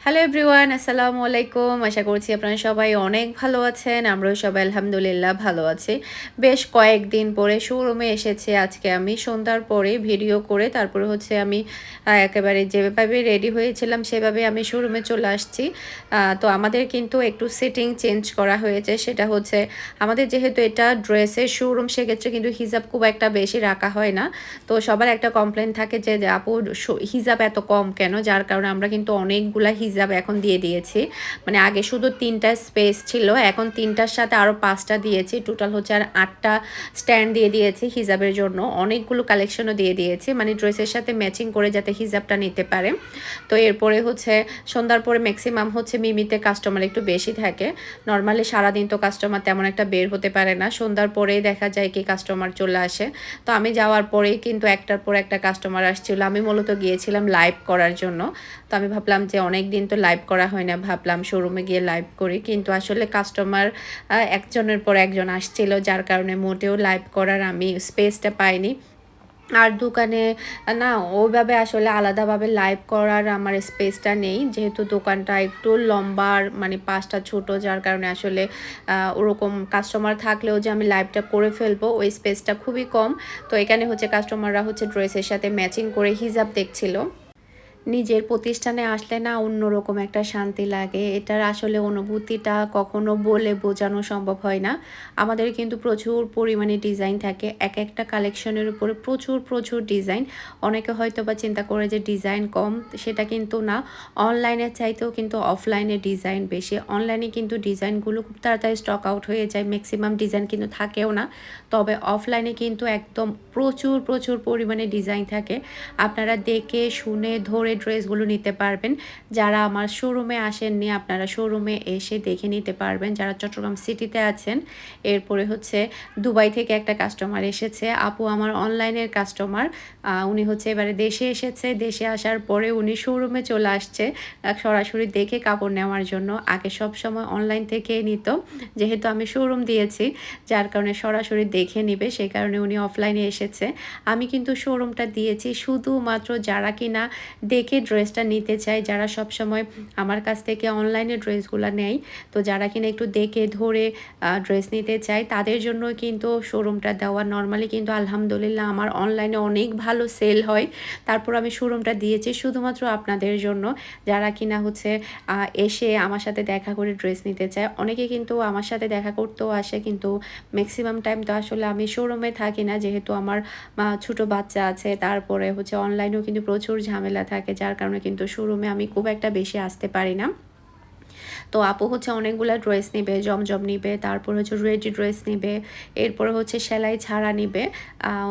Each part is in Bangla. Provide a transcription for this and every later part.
হ্যালো এভরিওয়ান আসসালামু আলাইকুম আশা করছি আপনারা সবাই অনেক ভালো আছেন। আমরাও সবাই আলহামদুলিল্লাহ ভালো আছি। বেশ কয়েকদিন পরে শোরুমে এসেছি। আজকে আমি সন্ধ্যার পরে ভিডিও করে তারপরে হচ্ছে আমি একেবারে যেভাবে রেডি হয়েছিলাম সেভাবে আমি শোরুমে চলে আসছি। তো আমাদের কিন্তু একটু সেটিং চেঞ্জ করা হয়েছে। সেটা হচ্ছে আমাদের যেহেতু এটা ড্রেসের শোরুম সেক্ষেত্রে কিন্তু হিজাব খুব একটা বেশি রাখা হয় না। তো সবার একটা কমপ্লেন থাকে যে আপু হিজাব এত কম কেন? যার কারণে আমরা কিন্তু অনেকগুলা হিজাব এখন দিয়ে দিয়েছি। মানে আগে শুধু তিনটা স্পেস ছিল, এখন তিনটার সাথে আরও পাঁচটা দিয়েছি। টোটাল হচ্ছে আর আটটা স্ট্যান্ড দিয়ে দিয়েছি হিজাবের জন্য। অনেকগুলো কালেকশনও দিয়ে দিয়েছি। মানে ড্রেসের সাথে ম্যাচিং করে যাতে হিজাবটা নিতে পারে। তো এরপরে হচ্ছে সন্ধ্যার পরে ম্যাক্সিমাম হচ্ছে মিমিতে কাস্টমার একটু বেশি থাকে। নর্মালি সারাদিন তো কাস্টমার তেমন একটা বের হতে পারে না। সন্ধ্যার পরেই দেখা যায় কি কাস্টমার চলে আসে। তো আমি যাওয়ার পরেই কিন্তু একটার পর একটা কাস্টমার আসছিল। আমি মূলত গিয়েছিলাম লাইভ করার জন্য। তো আমি ভাবলাম যে অনেক দিন তো লাইভ করা হয় না, ভাবলাম শোরুমে গিয়ে লাইভ করি। কিন্তু আসলে কাস্টমার একজনের পর একজন আসছিল, যার কারণে মোটেও লাইভ করার আমি স্পেসটা পাইনি। আর দোকানে, না, ওইভাবে আসলে আলাদাভাবে লাইভ করার আমার স্পেসটা নেই। যেহেতু দোকানটা একটু লম্বার মানে পাঁচটা ছোট, যার কারণে আসলে ওরকম কাস্টমার থাকলেও যে আমি লাইভটা করে ফেলব, ওই স্পেসটা খুবই কম। তো এখানে হচ্ছে কাস্টমাররা হচ্ছে ড্রেসের সাথে ম্যাচিং করে হিজাব দেখছিল। নিজের প্রতিষ্ঠানে আসলে না অন্যরকম একটা শান্তি লাগে। এটার আসলে অনুভূতিটা কখনো বলে বোঝানো সম্ভব হয় না। আমাদের কিন্তু প্রচুর পরিমাণে ডিজাইন থাকে। এক একটা কালেকশনের উপরে প্রচুর প্রচুর ডিজাইন অনেকে হয়তো বা চিন্তা করে যে ডিজাইন কম, সেটা কিন্তু না। অনলাইনের চাইতেও কিন্তু অফলাইনে ডিজাইন বেশি। অনলাইনে কিন্তু ডিজাইনগুলো খুব তাড়াতাড়ি স্টক আউট হয়ে যায়। ম্যাক্সিমাম ডিজাইন কিন্তু থাকেও না। তবে অফলাইনে কিন্তু একদম প্রচুর প্রচুর পরিমাণে ডিজাইন থাকে। আপনারা দেখে, শুনে, ধরে ড্রেসগুলো নিতে পারবেন। যারা আমার শোরুমে আসেননি, আপনারা শোরুমে এসে দেখে নিতে পারবেন। যারা চট্টগ্রাম সিটিতে আছেন, এরপরে হচ্ছে দুবাই থেকে একটা কাস্টমার এসেছে। আপু আমার অনলাইনের কাস্টমার উনি হচ্ছে এবারে দেশে এসেছে। দেশে আসার পরে উনি শোরুমে চলে আসছে সরাসরি দেখে কাপড় নেওয়ার জন্য। আগে সব সময় অনলাইন থেকে নিত। যেহেতু আমি শোরুম দিয়েছি, যার কারণে সরাসরি দেখে নিবে সেই কারণে উনি অফলাইনে এসেছে। আমি কিন্তু শোরুমটা দিয়েছি। শুধুমাত্র যারা কিনা দেখে ড্রেসটা নিতে চাই যারা সব সময় আমার কাছ থেকে অনলাইনে ড্রেসগুলো নেয়, তো যারা কিনা একটু দেখে ধরে ড্রেস নিতে চাই তাদের জন্য কিন্তু শোরুমটা দেওয়া নর্মালি কিন্তু আলহামদুলিল্লাহ আমার অনলাইনে অনেক ভালো সেল হয়। তারপর আমি শোরুমটা দিয়েছি শুধুমাত্র আপনাদের জন্য। যারা কিনা হচ্ছে এসে আমার সাথে দেখা করে ড্রেস নিতে চায়, অনেকে কিন্তু আমার সাথে দেখা করতেও আসে, কিন্তু ম্যাক্সিমাম টাইম তো আসলে আমি শোরুমে থাকি না, যেহেতু আমার ছোট বাচ্চা আছে, তারপরে হচ্ছে অনলাইনেও কিন্তু প্রচুর ঝামেলা থাকে যার কারণে কিন্তু শোরুমে আমি খুব একটা বেশি আসতে পারি না। তো আপু হচ্ছে অনেকগুলো ড্রেস নেবে, জমজম নিবে, তারপর হচ্ছে রেডি ড্রেস নেবে, এরপরে হচ্ছে সেলাই ছাড়া নিবে।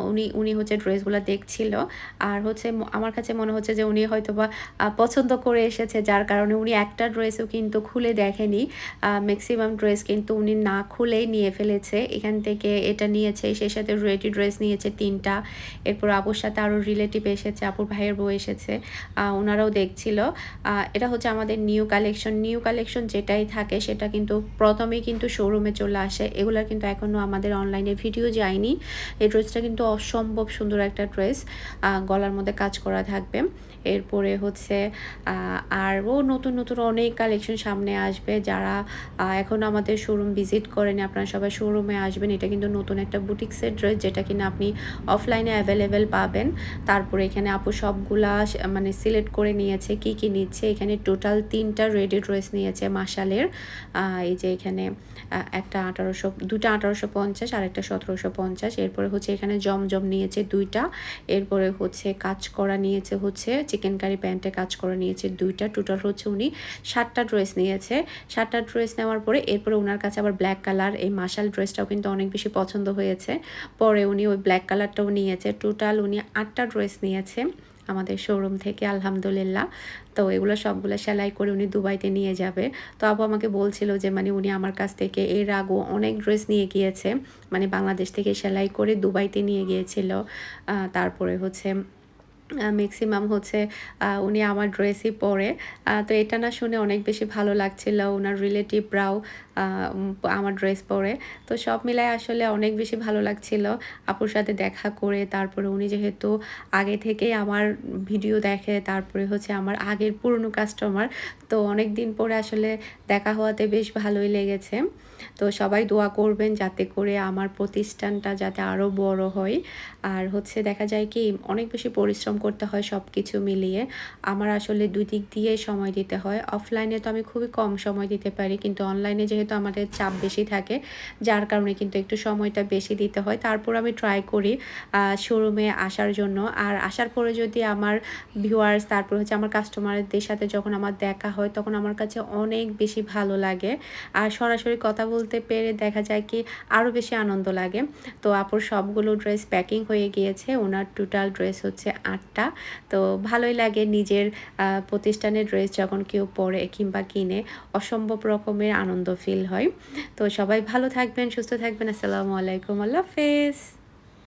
উনি উনি হচ্ছে ড্রেসগুলো দেখছিল। আর হচ্ছে আমার কাছে মনে হচ্ছে যে উনি হয়তো বা পছন্দ করে এসেছে, যার কারণে উনি একটা ড্রেসও কিন্তু খুলে দেখেনি। ম্যাক্সিমাম ড্রেস কিন্তু উনি না খুলেই নিয়ে ফেলেছে। এখান থেকে এটা নিয়েছে, সে সাথে রেডি ড্রেস নিয়েছে তিনটা। এরপর আপুর সাথে আরও রিলেটিভ এসেছে, আপুর ভাইয়ের বউ এসেছে। ওনারাও দেখছিল। এটা হচ্ছে আমাদের নিউ কালেকশন নিউ কালেকশন যেটাই থাকে সেটা কিন্তু প্রথমেই কিন্তু শোরুমে চলে আসে। এগুলো কিন্তু এখনও আমাদের অনলাইনে ভিডিও যায়নি। এই ড্রেসটা কিন্তু অসম্ভব সুন্দর একটা ড্রেস গলার মধ্যে কাজ করা থাকবে। এরপরে হচ্ছে আরও নতুন নতুন অনেক কালেকশন সামনে আসবে। যারা এখন আমাদের শোরুম ভিজিট করেন, আপনারা সবাই শোরুমে আসবেন। এটা কিন্তু নতুন একটা বুটিক্সের ড্রেস যেটা কিনা আপনি অফলাইনে অ্যাভেলেবেল পাবেন। তারপরে এখানে আপু সবগুলা মানে সিলেক্ট করে নিয়েছে, কি কি নিচ্ছে। এখানে টোটাল তিনটা রেডি ড্রেস নিয়েছে। মাসালের এই যে এখানে একটা আঠারোশো দুটা আঠারোশো পঞ্চাশ আর একটা সতেরোশো পঞ্চাশ। এরপরে হচ্ছে এখানে জমজম নিয়েছে দুইটা। এরপরে হচ্ছে কাজ করা নিয়েছে হচ্ছে, চিকেন কারি প্যান্টে কাজ করা নিয়েছে দুইটা। টোটাল হচ্ছে উনি সাতটা ড্রেস নিয়েছে। সাতটা ড্রেস নেওয়ার পরে এরপরে ওনার কাছে আবার ব্ল্যাক কালার এই মাসাল ড্রেসটাও কিন্তু অনেক বেশি পছন্দ হয়েছে। পরে উনি ওই ব্ল্যাক কালারটাও নিয়েছে। টোটাল উনি আটটা ড্রেস নিয়েছে। আমাদের শোরুম থেকে, আলহামদুলিল্লাহ। তো এগুলো সবগুলো সেলাই করে উনি দুবাইতে নিয়ে যাবে। তো আবু আমাকে বলছিল যে মানে উনি আমার কাছ থেকে এর আগেও অনেক ড্রেস নিয়ে গিয়েছে। মানে বাংলাদেশ থেকে সেলাই করে দুবাইতে নিয়ে গিয়েছিল। তারপরে হচ্ছে ম্যাক্সিমাম হচ্ছে উনি আমার ড্রেসই পরে। তো এটা না শুনে অনেক বেশি ভালো লাগছিল। ওনার রিলেটিভরাও আমার ড্রেস পরে। তো সব মিলায় আসলে অনেক বেশি ভালো লাগছিল। আপুর সাথে দেখা করে তারপরে উনি যেহেতু আগে থেকেই আমার ভিডিও দেখে, তারপরে হচ্ছে আমার আগের পুরনো কাস্টমার। তো অনেক দিন পরে আসলে দেখা হওয়াতে বেশ ভালোই লেগেছে। তো সবাই দোয়া করবেন যাতে করে আমার প্রতিষ্ঠানটা যাতে আরও বড় হয়। আর হচ্ছে দেখা যায় কি অনেক বেশি পরিশ্রম করতে হয় সব কিছু মিলিয়ে। আমার আসলে ২ দিক দিয়েই সময় দিতে হয়। অফলাইনে তো আমি খুবই কম সময় দিতে পারি। কিন্তু অনলাইনে যেহেতু আমাদের চাপ বেশি থাকে, যার কারণে কিন্তু একটু সময়টা বেশি দিতে হয়। তারপর আমি ট্রাই করি শোরুমে আসার জন্য। আর আসার পরে যদি আমার ভিউয়ার্স তারপর হচ্ছে আমার কাস্টমারদের সাথে যখন আমার দেখা হয়, তখন আমার কাছে অনেক বেশি ভালো লাগে। আর সরাসরি কথা বলতে পেরে দেখা যায় কি আরও বেশি আনন্দ লাগে। তো আপুর সবগুলো ড্রেস প্যাকিং হয়ে গিয়েছে। ওনার টোটাল ড্রেস হচ্ছে ৮ টা। তো ভালোই লাগে নিজের প্রতিষ্ঠানের ড্রেস যখন কেউ পরে কিংবা কিনে অসম্ভব রকমের আনন্দ ফিল হয়। তো সবাই ভালো থাকবেন, সুস্থ থাকবেন। আসসালামু আলাইকুম। আল্লাহ হাফেজ।